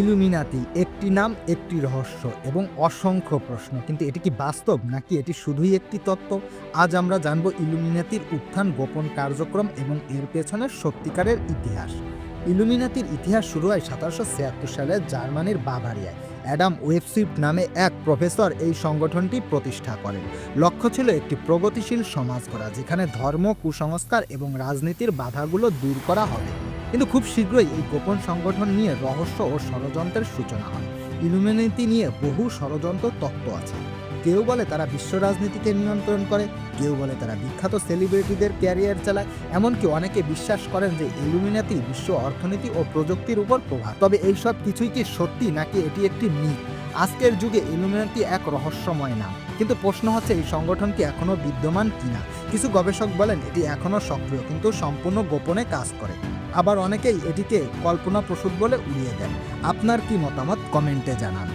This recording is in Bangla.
ইলুমিনাতি, একটি নাম, একটি রহস্য এবং অসংখ্য প্রশ্ন। কিন্তু এটি কি বাস্তব নাকি এটি শুধুই একটি তত্ত্ব? আজ আমরা জানব ইলুমিনাতির উত্থান, গোপন কার্যক্রম এবং এর পেছনের সত্যিকারের ইতিহাস। ইলুমিনাতির ইতিহাস শুরু হয় সতেরোশো ছিয়াত্তর সালে জার্মানির বাভারিয়ায়। অ্যাডাম ওয়েবসিফট নামে এক প্রফেসর এই সংগঠনটি প্রতিষ্ঠা করেন। লক্ষ্য ছিল একটি প্রগতিশীল সমাজ করা যেখানে ধর্ম, কুসংস্কার এবং রাজনীতির বাধাগুলো দূর করা হবে। কিন্তু খুব শীঘ্রই এই গোপন সংগঠন নিয়ে রহস্য ও ষড়যন্ত্রের সূচনা হয়। ইলুমিনাতি নিয়ে বহু ষড়যন্ত্র তত্ত্ব আছে। কেউ বলে তারা বিশ্ব রাজনীতিকে নিয়ন্ত্রণ করে, কেউ বলে তারা বিখ্যাত সেলিব্রিটিদের ক্যারিয়ার চালায়। এমনকি অনেকে বিশ্বাস করেন যে ইলুমিনাতি বিশ্ব অর্থনীতি ও প্রযুক্তির উপর প্রভাব। তবে এইসব কিছুই কি সত্যি নাকি এটি একটি মিথ আজকের যুগে ইলুমিনাতি এক রহস্যময় নাম। কিন্তু প্রশ্ন হচ্ছে, এই সংগঠনটি এখনও এখনও বিদ্যমান কিনা? কিছু গবেষক বলেন, এটি এখনও সক্রিয়, কিন্তু সম্পূর্ণ গোপনে কাজ করে। আবার অনেকেই এটিকে কল্পনা প্রসূত বলে উড়িয়ে দেন। আপনার কি মতামত? কমেন্টে জানান।